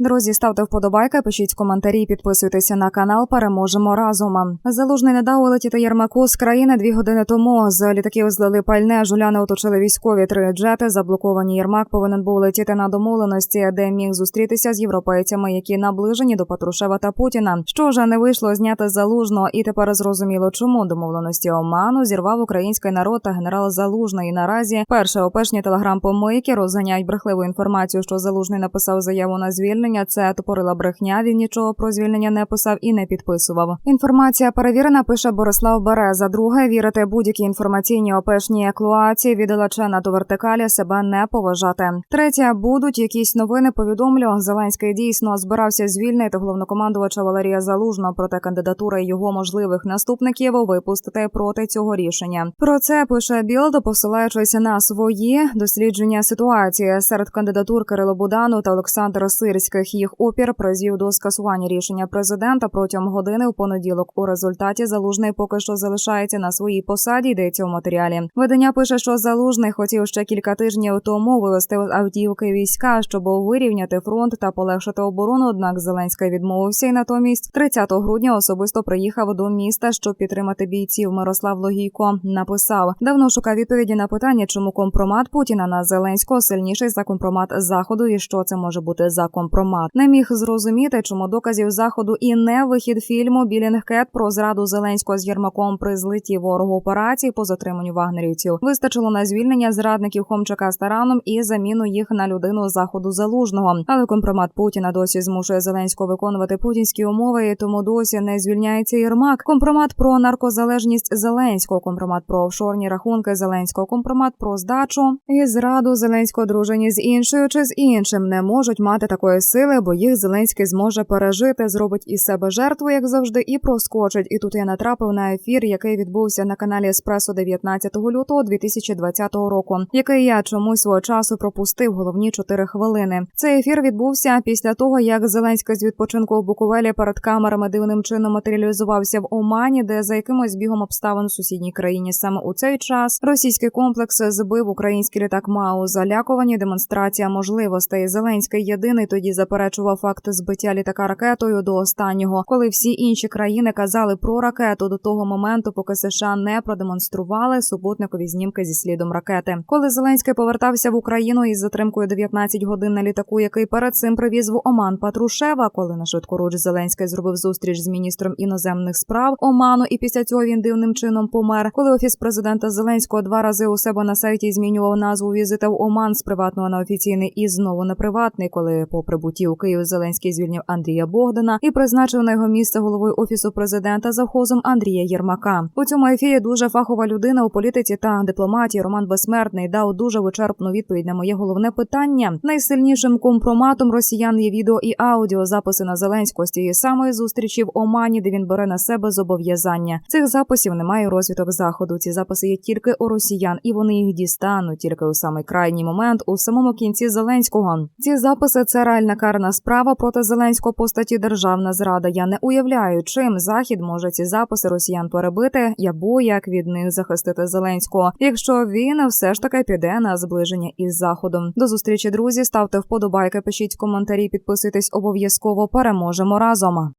Друзі, ставте вподобайки, пишіть коментарі, підписуйтеся на канал. Переможемо разом. Залужний не дав улетіти Єрмаку з країни дві години тому. З літаків злили пальне. Жуляни оточили військові три джети. Заблоковані Єрмак повинен був летіти на домовленості, де міг зустрітися з європейцями, які наближені до Патрушева та Путіна. Що вже не вийшло зняти залужно, і тепер зрозуміло, чому домовленості оману зірвав український народ та генерал Залужний. І наразі перше опешні телеграм-помийки розганяють брехливу інформацію, що залужний написав заяву на звільнення. Це топорила брехня. Він нічого про звільнення не писав і не підписував. Інформація перевірена. Пише Борислав Береза. Друге вірити будь-якій інформаційній опешній клуації від Лачена до вертикалі себе не поважати. Третє будуть якісь новини. Повідомлю Зеленський дійсно збирався звільнити головнокомандувача Валерія Залужного, проте кандидатура його можливих наступників випустити проти цього рішення. Про це пише Білд, посилаючись на свої дослідження ситуації серед кандидатур Кирило Будану та Олександра Сирських. Їх опір призвів до скасування рішення президента протягом години в понеділок. У результаті залужний поки що залишається на своїй посаді. Йдеться у матеріалі. Видання пише, що залужний хотів ще кілька тижнів тому вивести з Авдіївки війська, щоб вирівняти фронт та полегшити оборону. Однак Зеленський відмовився і натомість 30 грудня особисто приїхав до міста, щоб підтримати бійців. Мирослав Логійко написав: давно шукав відповіді на питання, чому компромат Путіна на Зеленського сильніший за компромат заходу, і що це може бути за компромат. Не міг зрозуміти, чому доказів заходу і не вихід фільму Білінгкет про зраду Зеленського з Єрмаком при злитті ворогу операції по затриманню вагнерівців. Вистачило на звільнення зрадників Хомчака з Тараном і заміну їх на людину заходу залужного. Але компромат Путіна досі змушує Зеленського виконувати путінські умови, і тому досі не звільняється Єрмак. Компромат про наркозалежність Зеленського, компромат про офшорні рахунки Зеленського, компромат про здачу і зраду Зеленського дружині з іншою чи з іншим не можуть мати такої сили, бо їх Зеленський зможе пережити, зробить із себе жертву, як завжди, і проскочить. І тут я натрапив на ефір, який відбувся на каналі Еспресо 19 лютого 2020 року, який я чомусь свого часу пропустив головні 4 хвилини. Цей ефір відбувся після того, як Зеленський з відпочинку в Буковелі перед камерами дивним чином матеріалізувався в Омані, де за якимось бігом обставин у сусідній країні саме у цей час російський комплекс збив український літак МАУ. Залякувані демонстрація можливостей. Зеленський єдиний тоді заперечував факт збиття літака ракетою до останнього, коли всі інші країни казали про ракету до того моменту, поки США не продемонстрували супутникові знімки зі слідом ракети. Коли Зеленський повертався в Україну із затримкою 19 годин на літаку, який перед цим привіз в Оман Патрушева, коли на швидкоруч Зеленський зробив зустріч з міністром іноземних справ Оману, і після цього він дивним чином помер. Коли офіс президента Зеленського два рази у себе на сайті змінював назву візита в Оман з приватного на офіційний і знову на приватний, коли по прибутті у Київ Зеленський звільнив Андрія Богдана і призначив на його місце головою офісу президента завхозом Андрія Єрмака. У цьому ефірі дуже фахова людина у політиці та дипломатії Роман Безсмертний дав дуже вичерпну відповідь на моє головне питання. Найсильнішим компроматом росіян є відео і аудіо записи на Зеленського з тієї самої зустрічі в Омані, де він бере на себе зобов'язання. Цих записів немає розвиток заходу. Ці записи є тільки у росіян, і вони їх дістануть тільки у самий крайній момент, у самому кінці Зеленського. Ці записи це реальна карна справа проти Зеленського по статті державна зрада. Я не уявляю, чим захід може ці записи росіян перебити, або як від них захистити Зеленського, якщо він все ж таки піде на зближення із заходом. До зустрічі, друзі. Ставте вподобайки, пишіть коментарі, підписуйтесь обов'язково. Переможемо разом.